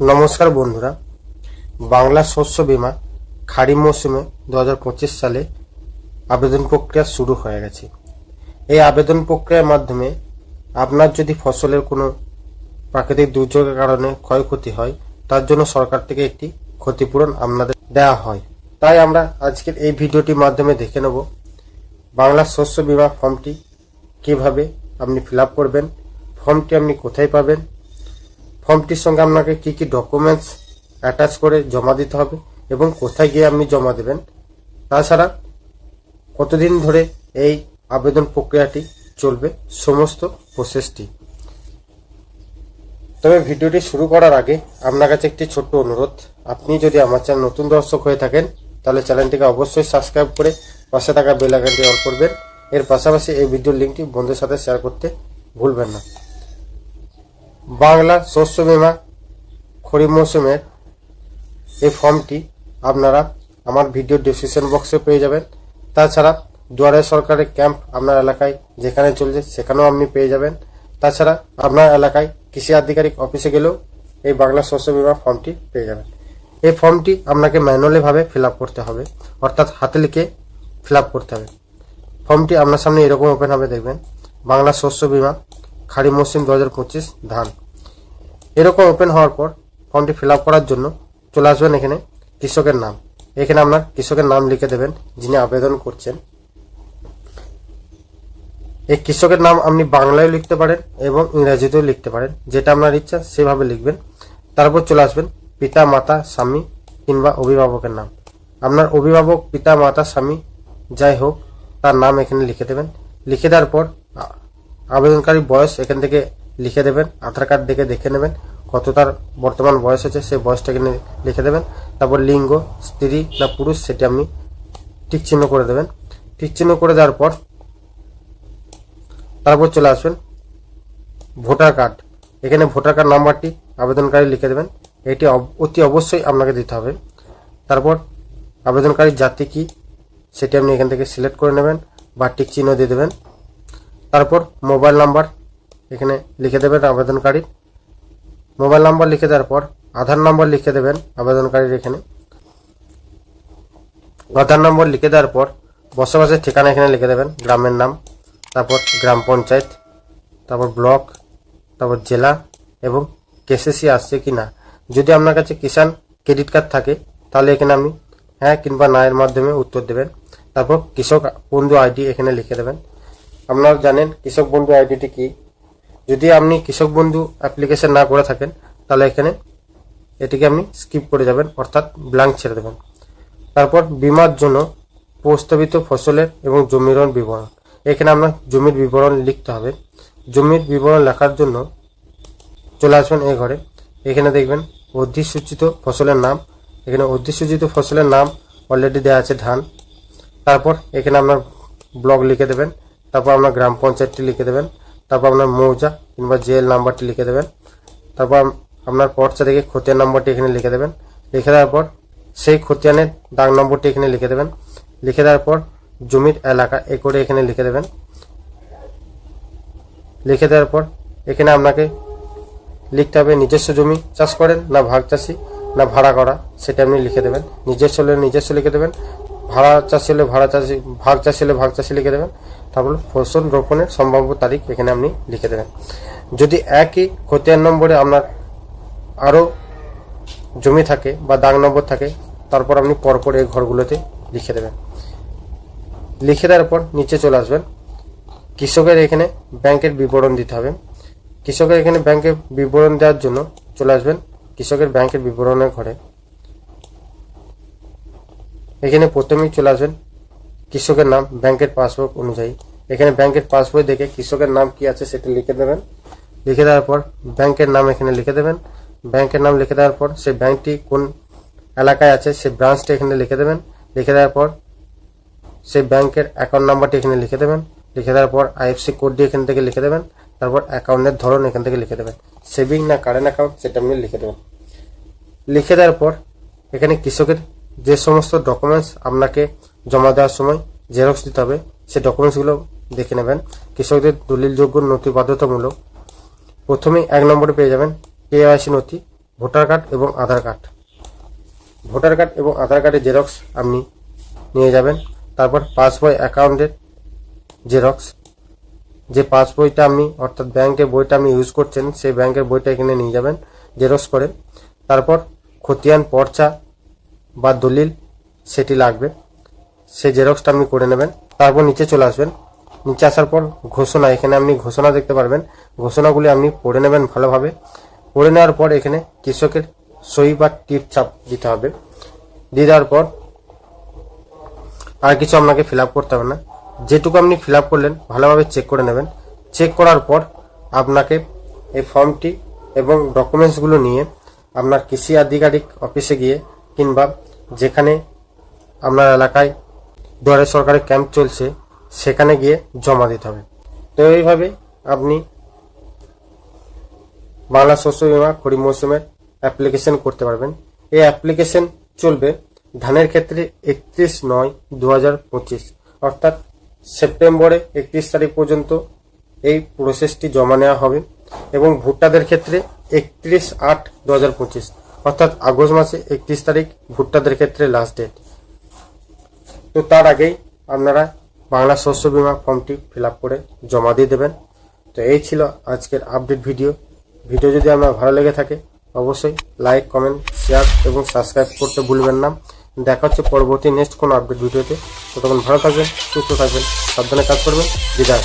নমস্কার বন্ধুরা। বাংলা শস্য বীমা খারিফ মৌসুমে দু হাজার পঁচিশ সালে আবেদন প্রক্রিয়া শুরু হয়ে গেছে। এই আবেদন প্রক্রিয়ার মাধ্যমে আপনার যদি ফসলের কোনো প্রাকৃতিক দুর্যোগের কারণে ক্ষয়ক্ষতি হয়, তার জন্য সরকার থেকে একটি ক্ষতিপূরণ আপনাদের দেওয়া হয়। তাই আমরা আজকের এই ভিডিওটির মাধ্যমে দেখে নেব বাংলা শস্য বীমা ফর্মটি কীভাবে আপনি ফিল করবেন, ফর্মটি আপনি কোথায় পাবেন ফর্মটির সঙ্গে আপনাকে কি কি ডকুমেন্টস অ্যাটাচ করে জমা দিতে হবে এবং কোথায় গিয়ে আপনি জমা দেবেন। তাছাড়া কতদিন ধরে এই আবেদন প্রক্রিয়াটি চলবে, সমস্ত প্রসেসটি তবে ভিডিওটি শুরু করার আগে আপনার কাছে একটি ছোট্ট অনুরোধ। আপনি যদি আমার চ্যানেল নতুন দর্শক হয়ে থাকেন, তাহলে চ্যানেলটিকে অবশ্যই সাবস্ক্রাইব করে পাশে থাকা বেল অন করবেন। এর পাশাপাশি এই ভিডিওর লিঙ্কটি বন্ধুদের সাথে শেয়ার করতে ভুলবেন না। বাংলা শস্য বীমা খরিফ মৌসুমের এই ফর্মটি আপনারা আমার ভিডিও ডিসক্রিপশন বক্সে পেয়ে যাবেন। তাছাড়া দুয়ারে সরকারের ক্যাম্প আপনার এলাকায় যেখানে চলছে সেখানেও আপনি পেয়ে যাবেন। তাছাড়া আপনার এলাকায় কৃষি আধিকারিক অফিসে গেলেও এই বাংলা শস্য বীমা ফর্মটি পেয়ে যাবেন। এই ফর্মটি আপনাকে ম্যানুয়ালি ভাবে ফিল করতে হবে, অর্থাৎ হাতে লিখে ফিল করতে হবে। ফর্মটি আপনার সামনে এরকম ওপেন হবে, দেখবেন। বাংলা শস্য বীমা খাড়ি মৌসুম দু হাজার পঁচিশ ধান। এরকম ওপেন হওয়ার পর ফর্মটি ফিল করার জন্য চলে আসবেন এখানে কৃষকের নাম। এখানে আপনার কৃষকের নাম লিখে দেবেন, যিনি আবেদন করছেন। এই কৃষকের নাম আপনি বাংলায় লিখতে পারেন এবং ইংরাজিতেও লিখতে পারেন। যেটা আপনার ইচ্ছা সেভাবে লিখবেন। তারপর চলে আসবেন পিতা, মাতা, স্বামী কিংবা অভিভাবকের নাম। আপনার অভিভাবক, পিতা, মাতা, স্বামী, যাই হোক, তার নাম এখানে লিখে দেবেন। লিখে দেওয়ার পর আবেদনকারী বয়স এখান থেকে লিখে দেবেন, আধার কার্ড দেখে দেখে নেবেন, কত তার বর্তমান বয়স আছে সেই বয়সটা এখানে লিখে দেবেন, তারপর লিঙ্গ, স্ত্রী না পুরুষ সেটি আপনি টিক চিহ্ন করে দেবেন। টিক চিহ্ন করে দেওয়ার পর তারপর চলে আসবেন ভোটার কার্ড। এখানে ভোটার কার্ড নাম্বারটি আবেদনকারী লিখে দেবেন, এটি অতি অবশ্যই আপনাকে দিতে হবে। তারপর আবেদনকারীর জাতি কি সেটি আপনি এখান থেকে সিলেক্ট করে নেবেন বা টিক চিহ্ন দিয়ে দেবেন। তারপর মোবাইল নাম্বার এখানে লিখে দেবেন আবেদনকারীর। মোবাইল নাম্বার লিখে দেওয়ার পর আধার নাম্বার লিখে দেবেন আবেদনকারীর এখানে। আধার নম্বর লিখে দেওয়ার পর বসবাসের ঠিকানা এখানে লিখে দেবেন, গ্রামের নাম, তারপর গ্রাম পঞ্চায়েত, তারপর ব্লক, তারপর জেলা এবং কেসিসি আসছে কি না। যদি আপনার কাছে কিষাণ ক্রেডিট কার্ড থাকে, তাহলে এখানে আমি হ্যাঁ কিংবা না এর মাধ্যমে উত্তর দেবেন। তারপর কৃষক বন্ধু আইডি এখানে লিখে দেবেন। আপনারা জানেন কৃষক বন্ধু আইডিটি কি? যদি আপনি কৃষক বন্ধু অ্যাপ্লিকেশন না করে থাকেন, তাহলে এখানে এটিকে আপনি স্কিপ করে যাবেন, অর্থাৎ ব্ল্যাঙ্ক ছেড়ে দেবেন। তারপর বিমার জন্য প্রস্তাবিত ফসলের এবং জমির বিবরণ। এখানে আপনার জমির বিবরণ লিখতে হবে। জমির বিবরণ লেখার জন্য চলে আসবেন এই ঘরে। এখানে দেখবেন অধিসূচিত ফসলের নাম। এখানে অধিসূচিত ফসলের নাম অলরেডি দেওয়া আছে ধান। তারপর এখানে আপনার ব্লক লিখে দেবেন। তারপর আপনার গ্রাম পঞ্চায়েতটি লিখে দেবেন। তারপর আপনার মৌজা কিংবা জেল নাম্বারটি লিখে দেবেন। তারপর আপনার পর্চা থেকে খতিয়ান নম্বরটি এখানে লিখে দেবেন। লিখে দেওয়ার পর সেই খতিয়ানের দাগ নম্বরটি এখানে লিখে দেবেন। লিখে দেওয়ার পর জমির এলাকা এ করে এখানে লিখে দেবেন। লিখে দেওয়ার পর এখানে আপনাকে লিখতে হবে নিজস্ব জমি চাষ করেন না ভাগ চাষি না ভাড়া করা, সেটা আপনি লিখে দেবেন। নিজস্ব হলে নিজস্ব লিখে দেবেন। ভাড়া চাষি হলে ভাড়া চাষি, ভাগ চাষি হলে ভাগ চাষি লিখে দেবেন। তারপর ফসল রোপণের সম্ভাব্য তারিখ এখানে আপনি লিখে দেবেন। যদি একই খতিয়ান নম্বরে আপনার আরও জমি থাকে বা দাগ নম্বর থাকে, তারপর আপনি পরপর এই ঘরগুলোতে লিখে দেবেন। লিখে দেওয়ার পর নিচে চলে আসবেন। কৃষকের এখানে ব্যাংকের বিবরণ দিতে হবে। কৃষকের এখানে ব্যাংকের বিবরণ দেওয়ার জন্য চলে আসবেন কৃষকের ব্যাংকের বিবরণের ঘরে। এখানে প্রথমেই চলে আসবেন কৃষকের নাম, ব্যাংকের পাসবুক অনুযায়ী। এখানে ব্যাংকের পাসবই দেখে কৃষকের নাম কি আছে সেটা লিখে দেবেন। লিখে দেওয়ার পর ব্যাংকের নাম এখানে লিখে দেবেন। ব্যাংকের নাম লিখে দেওয়ার পর সেই ব্যাংকটি কোন এলাকায় আছে সেই ব্রাঞ্চটি এখানে লিখে দেবেন। লিখে দেওয়ার পর সেই ব্যাংকের অ্যাকাউন্ট নাম্বারটি এখানে লিখে দেবেন। লিখে দেওয়ার পর আইএফসি কোডটি এখান থেকে লিখে দেবেন। তারপর অ্যাকাউন্টের ধরন এখান থেকে লিখে দেবেন। সেভিং না কারেন্ট অ্যাকাউন্ট সেটা আপনি লিখে দেবেন। লিখে দেওয়ার পর এখানে কৃষকের যে সমস্ত ডকুমেন্টস আপনাকে জমা দেওয়ার সময় জেরক্স দিতে হবে, সেই ডকুমেন্টসগুলো দেখে নেবেন। কৃষকদের দলিলযোগ্য নথি বাধ্যতামূলক। প্রথমেই এক নম্বরে পেয়ে যাবেন কেওয়াইসি নথি, ভোটার কার্ড এবং আধার কার্ড। ভোটার কার্ড এবং আধার কার্ডের জেরক্স আপনি নিয়ে যাবেন। তারপর পাসবই অ্যাকাউন্টের জেরক্স। যে পাস বইটা আপনি, অর্থাৎ ব্যাংকের বইটা আপনি ইউজ করছেন, সেই ব্যাংকের বইটা এখানে নিয়ে যাবেন, জেরক্স করে। তারপর খতিয়ান, পর্চা বা দলিল সেটি লাগবে। সেই জেরক্সটা আপনি করে নেবেন। তারপর নিচে চলে আসবেন। নিচে আসার পর ঘোষণা, এখানে আপনি ঘোষণা দেখতে পারবেন। ঘোষণাগুলি আপনি পড়ে নেবেন ভালোভাবে। পড়ে নেওয়ার পর এখানে কৃষকের সই বা টিপ ছাপ দিতে হবে। দিয়ে দেওয়ার পর আর কিছু আপনাকে ফিল করতে হবে না। যেটুকু আপনি ফিল করলেন, ভালোভাবে চেক করে নেবেন। চেক করার পর আপনাকে এই ফর্মটি এবং ডকুমেন্টসগুলো নিয়ে আপনার কৃষি আধিকারিক অফিসে গিয়ে কিংবা যেখানে আপনার এলাকায় দুয়ারে সরকারি ক্যাম্প চলছে সেখানে গিয়ে জমা দিতে হবে। তো এইভাবে আপনি বাংলা শস্য বীমা খরিফ মৌসুমের অ্যাপ্লিকেশন করতে পারবেন। এই অ্যাপ্লিকেশন চলবে ধানের ক্ষেত্রে একত্রিশ নয় দু হাজার অর্থাৎ সেপ্টেম্বরে একত্রিশ তারিখ পর্যন্ত এই প্রসেসটি জমা নেওয়া হবে এবং ভুট্টাদের ক্ষেত্রে একত্রিশ আট দু হাজার অর্থাৎ আগস্ট মাসে একত্রিশ তারিখ ভুট্টাদের ক্ষেত্রে লাস্ট ডেট তো তার আগেই আপনারা বাংলা শস্য বিমা ফর্মটি ফিল করে জমা দিয়ে দেবেন। তো এই ছিল আজকের আপডেট ভিডিও। ভিডিও যদি আপনার ভালো লেগে থাকে, অবশ্যই লাইক, কমেন্ট, শেয়ার এবং সাবস্ক্রাইব করতে ভুলবেন না। দেখা হচ্ছে পরবর্তী নেক্সট কোনো আপডেট ভিডিওতে। ততক্ষণ ভালো থাকবেন, সুস্থ থাকবেন, সাবধানে কাজ করবেন। বিদায়।